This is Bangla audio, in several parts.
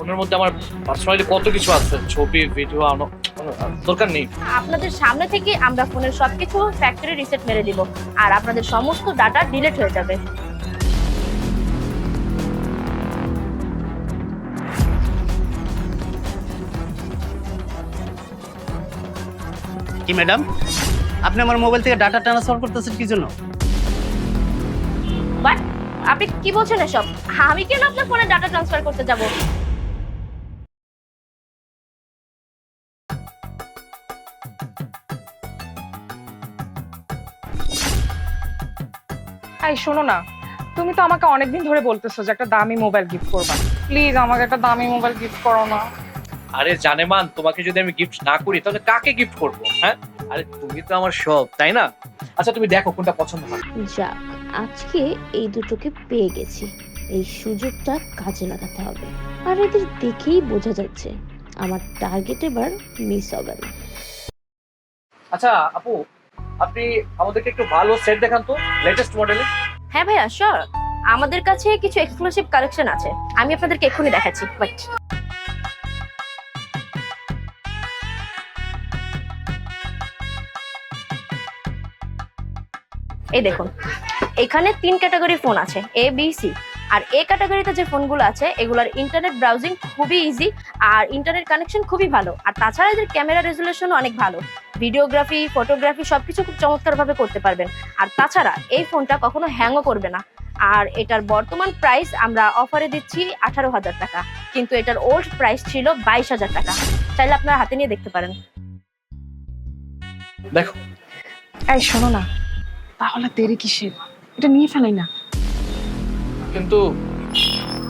ফোনের মধ্যে আমার পার্সোনালি কত কিছু আছে ছবি ভিডিও আনো দরকার নেই। আপনাদের সামনে থেকে আমরা ফোনের সবকিছু ফ্যাক্টরি রিসেট মেরে দিব আর আপনাদের সমস্ত ডাটা ডিলিট হয়ে যাবে। কি ম্যাডাম আপনি আমার মোবাইল থেকে ডাটা ট্রান্সফার করতেছেন কি জন্য? বাট আপনি কি বলছেন এসব? আমি কেন আপনার ফোনে ডাটা ট্রান্সফার করতে যাব? এই শোনো না। তুমি তো আমাকে অনেকদিন ধরে বলতেছো যে একটা দামি মোবাইল গিফট করবা। প্লিজ আমাকে একটা দামি মোবাইল গিফট করো না। আরে জানেমান তোমাকে যদি আমি গিফট না করি তাহলে কাকে গিফট করব হ্যাঁ? আরে তুমি তো আমার সব তাই না? আচ্ছা তুমি দেখো কোনটা পছন্দ হয়। যাক আজকে এই দুটোকে পেয়ে গেছি। এই সুযোগটা কাজে লাগাতে হবে। আর এদের দেখেই বোঝা যাচ্ছে আমার টার্গেট এবার মিস হবে না। আচ্ছা আপু আপনি আমাদেরকে একটু ভালো সেট দেখান তো লেটেস্ট মডেলের হ্যাঁ ভাইয়া শিওর আমাদের কাছে কিছু এক্সক্লুসিভ কালেকশন আছে। আমি আপনাদেরকে এক্ষুনি দেখাচ্ছি ওয়েট এই দেখুন, এখানে তিন ক্যাটাগরি ফোন আছে এ বি সি আর এ ক্যাটাগরিতে যে ফোনগুলো আছে এগুলোর ইন্টারনেট ব্রাউজিং খুবই ইজি আর ইন্টারনেট কানেকশন খুবই ভালো। আর তাছাড়া এদের ক্যামেরা রেজুলেশনও অনেক ভালো। ভিডিওগ্রাফি ফটোগ্রাফি সবকিছু খুব চমৎকারভাবে করতে পারবেন। আর তাছাড়া এই ফোনটা কখনো হ্যাংও করবে না। আর এটার বর্তমান প্রাইস আমরা অফারে দিচ্ছি আঠারো হাজার টাকা। কিন্তু এটার ওল্ড প্রাইস ছিল বাইশ হাজার টাকা। চাইলে আপনারা হাতে নিয়ে দেখতে পারেন। দেখো। এই শোনো না তাহলে দেরি কিসের? এটা নিয়ে ফেলাই না। কিন্তু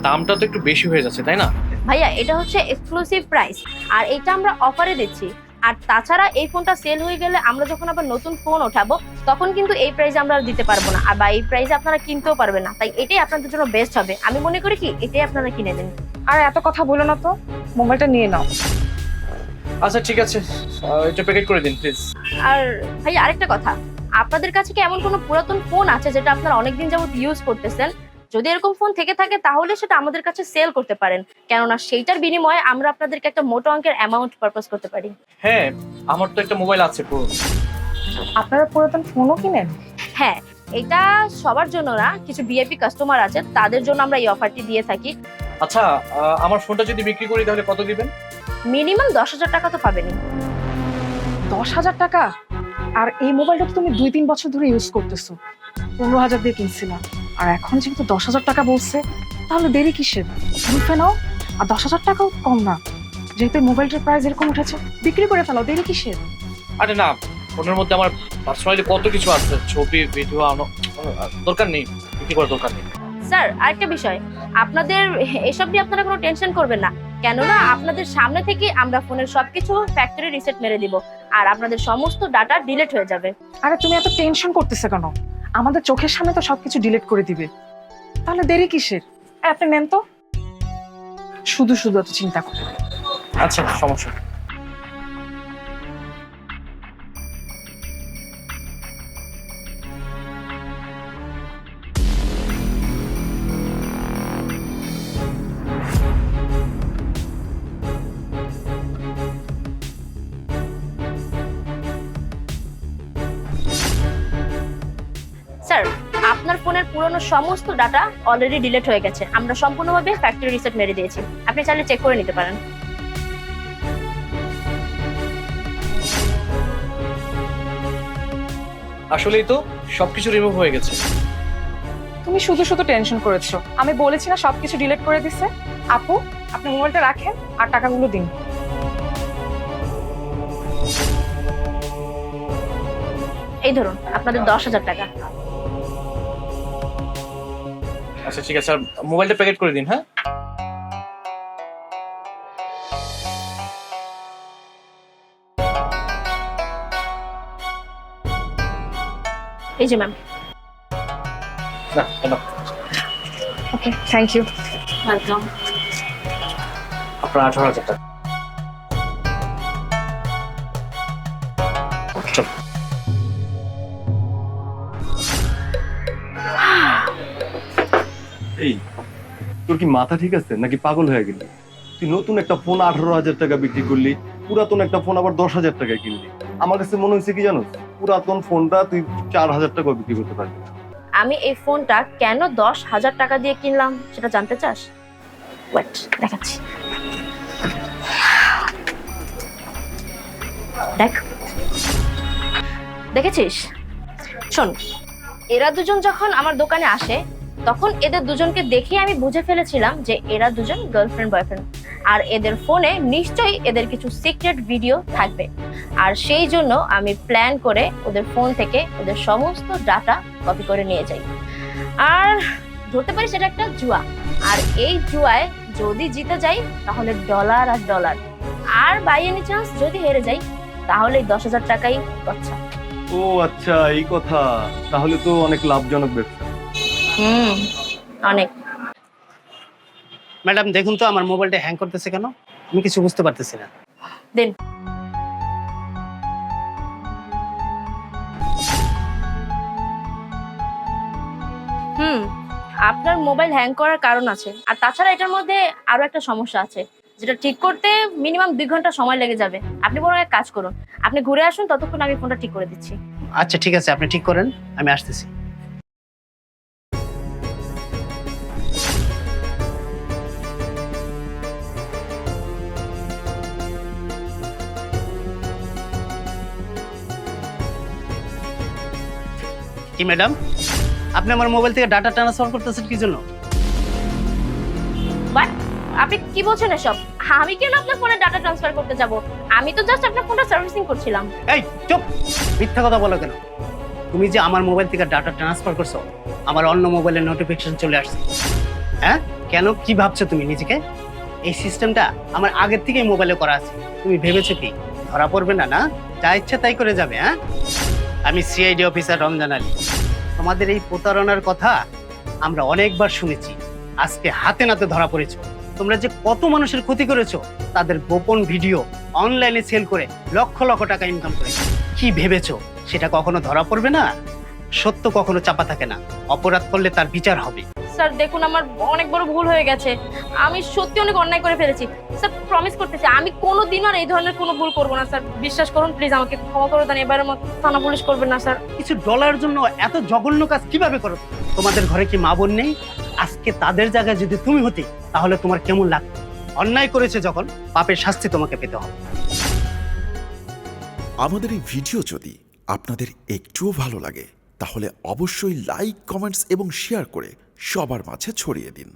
দামটা তো একটু বেশি হয়ে যাচ্ছে তাই না? ভাইয়া এটা হচ্ছে এক্সক্লুসিভ প্রাইস আর এটা আমরা অফারে দিচ্ছি। আর তাছাড়া এই ফোনটা সেল হয়ে গেলে আমরা যখন আবার নতুন ফোন ওঠাবো তখন কিন্তু এই প্রাইসে আমরা আর দিতে পারব না। আর বা এই প্রাইসে আপনারা কিনতেও পারবেন না। তাই এটাই আপনাদের জন্য বেস্ট হবে। আমি মনে করি কি এটাই আপনারা কিনে দিন আর এত কথা বলো না তো। মোবাইলটা নিয়ে নাও। আচ্ছা ঠিক আছে। এটা প্যাকেট করে দিন প্লিজ আর ভাই আরেকটা কথা। আপনাদের কাছে কি এমন কোনো পুরাতন ফোন আছে যেটা আপনারা অনেকদিন যাবত ইউজ করতেছেন? যদি এরকম ফোন থেকে থাকে তাহলে সেটা আমাদের কাছে সেল করতে পারেন। কেননা সেইটার বিনিময়ে আমরা আপনাদেরকে একটা মোটো অঙ্কের অ্যামাউন্ট পারপাস করতে পারি। হ্যাঁ আমার তো একটা মোবাইল আছে পুরো আপনারা পুরাতন ফোনও কিনেন? হ্যাঁ এটা সবার জন্য না কিছু ভিআইপি কাস্টমার আছে তাদের জন্য আমরা এই অফারটি দিয়ে থাকি। আচ্ছা আহ, আমার ফোনটা যদি বিক্রি করি তাহলে কত দিবেন? মিনিমাম দশ হাজার টাকা তো পাবেনই। দশ হাজার টাকা? আর এই মোবাইলটা তো তুমি দুই তিন বছর ধরে ইউজ করতেছো। পনেরো হাজার দিয়ে কিনছিলাম। আর এখন যেহেতু দশ হাজার টাকা বলছে তাহলে দেরি কিসের? বুঝে নাও আর দশ হাজার টাকাও কম না। যেহেতু মোবাইলটার প্রাইস এরকম উঠেছে বিক্রি করে ফেলো দেরি কিসের? আরে না ফোনের মধ্যে আমার পার্সোনালি কত কিছু আছে ছবি ভিডিও আনো দরকার নেই বিক্রি করার দরকার নেই। স্যার আরেকটা বিষয় আপনাদের এসব নিয়ে আপনারা কোনো টেনশন করবেন না কেননা আপনাদের সামনে থেকে আমরা ফোনের সবকিছু ফ্যাক্টরি রিসেট মেরে দিব আর আপনাদের সমস্ত ডাটা ডিলিট হয়ে যাবে। আরে তুমি এত টেনশন করতেছে কেন? আমাদের চোখের সামনে তো সবকিছু ডিলিট করে দিবে। তাহলে দেরি কিসের? আপনি নেন তো। শুধু শুধু অত চিন্তা করে আচ্ছা সমস্যা ফোনের পুরনো সমস্ত ডাটা অলরেডি ডিলিট হয়ে গেছে। আমরা সম্পূর্ণভাবে ফ্যাক্টরি রিসেট মেরে দিয়েছি। আপনি চাইলে চেক করে নিতে পারেন। আসলেই তো সবকিছু রিমুভ হয়ে গেছে। তুমি শুধু শুধু টেনশন করেছ। আমি বলেছি না সবকিছু ডিলিট করে দিছে। আপু আপনি মোবাইলটা রাখেন আর টাকাগুলো দিন। এই ধরুন আপনাদের দশ হাজার টাকা। আচ্ছা ঠিক আছে আর মোবাইলটা প্যাকেট করে দিন হ্যাঁ? এই যে ম্যাম না না। ওকে থ্যাংক ইউ ওয়েলকাম আপনার আঠারো হাজার টাকা। এই, তোর কি মাথা ঠিক আছে? নাকি পাগল হয়ে গেলি? তুই নতুন একটা ফোন আঠারো হাজার টাকা বিক্রি করলি, পুরাতন একটা ফোন আবার দশ হাজার টাকায় কিনলি। আমার কাছে মনে হয়েছে কি জানো পুরাতন ফোনটা তুই চার হাজার টাকা বিক্রি করতে পারবি আমি এই ফোনটা কেন দশ হাজার টাকা দিয়ে কিনলাম? সেটা জানতে চাস? ওয়েট দেখাচ্ছি। দেখ। দেখেছিস? শোন, এরা দুজন যখন আমার দোকানে আসে তখন এদের দুজনকে দেখে আমি বুঝে ফেলেছিলাম যে এরা দুজন গার্লফ্রেন্ড বয়ফ্রেন্ড আর এদের ফোনে নিশ্চয়ই এদের কিছু সিক্রেট ভিডিও থাকবে। আর সেই জন্য আমি প্ল্যান করে ওদের ফোন থেকে ওদের সমস্ত ডাটা কপি করে নিয়ে যাই। আর ধরতে পারি সেটা একটা জুয়া। আর এই জুয়ায় যদি জিতে যাই, তাহলে ডলার আর ডলার আর বাই এনি চান্স যদি হেরে যাই, তাহলে দশ হাজার টাকাই গচ্ছা ও আচ্ছা এই কথা। তাহলে তো অনেক লাভজনক ব্যবসা। হুম অনেক। ম্যাডাম দেখুন তো আমার মোবাইলটা হ্যাং করতেছে কেন? আমি কিছু বুঝতে পারতেছি না। দিন। হুম আপনার মোবাইল হ্যাং করার কারণ আছে। আর তাছাড়া এটার মধ্যে আরও একটা সমস্যা আছে যেটা ঠিক করতে মিনিমাম দুই ঘণ্টা সময় লেগে যাবে। আপনি বরং এক কাজ করুন আপনি ঘুরে আসুন ততক্ষণ আমি ফোনটা ঠিক করে দিচ্ছি। আচ্ছা ঠিক আছে আপনি ঠিক করেন আমি আসতেছি। কি ম্যাডাম আপনি আমার মোবাইল থেকে ডাটা ট্রান্সফার করতেছেন কি জন্য? আপনি কি বলছেন এসব? আমি কেন আপনার ফোনে ডাটা ট্রান্সফার করতে যাব? আমি তো জাস্ট আপনার ফোনটা সার্ভিসিং করছিলাম। এই চুপ! মিথ্যা কথা বলো কেন? তুমি যে আমার মোবাইল থেকে ডাটা ট্রান্সফার করছ আমার অন্য মোবাইলের নোটিফিকেশন চলে আসছে। হ্যাঁ? কেন? কি ভাবছ তুমি নিজেকে? এই সিস্টেমটা আমার আগের থেকেই মোবাইলে করা আছে। তুমি ভেবেছো কি? ধরা পড়বে না না? যা ইচ্ছা তাই করে যাবে হ্যাঁ? আমি সিআইডি অফিসার রমজান আলী তোমাদের এই প্রতারণার কথা আমরা অনেকবার শুনেছি। আজকে হাতে নাতে ধরা পড়েছ। তোমরা যে কত মানুষের ক্ষতি করেছ, তাদের গোপন ভিডিও অনলাইনে সেল করে লক্ষ লক্ষ টাকা ইনকাম করেছ কি ভেবেছো? সেটা কখনো ধরা পড়বে না? সত্য কখনো চাপা থাকে না। অপরাধ করলে তার বিচার হবে। স্যার দেখুন আমার অনেক বড় ভুল হয়ে গেছে। আমি সত্যি অনেক অন্যায় করে ফেলেছি। স্যার প্রমিস করতেছি আমি কোনো দিন আর এই ধরনের কোনো ভুল করব না স্যার। বিশ্বাস করুন প্লিজ আমাকে ক্ষমা করে দেন এবারের মতো থানা পুলিশ করবেন না স্যার। কিছু ডলার জন্য এত জঘন্য কাজ কীভাবে করো? তোমাদের ঘরে কি মা বোন নেই? আজকে তাদের জায়গায় যদি তুমি হতে তাহলে তোমার কেমন লাগতো অন্যায় করেছে যখন পাপের শাস্তি তোমাকে পেতে হবে। আমাদের এই ভিডিও যদি আপনাদের একটুও ভালো লাগে তাহলে অবশ্যই লাইক কমেন্টস এবং শেয়ার করে সবার মাঝে ছড়িয়ে দিন।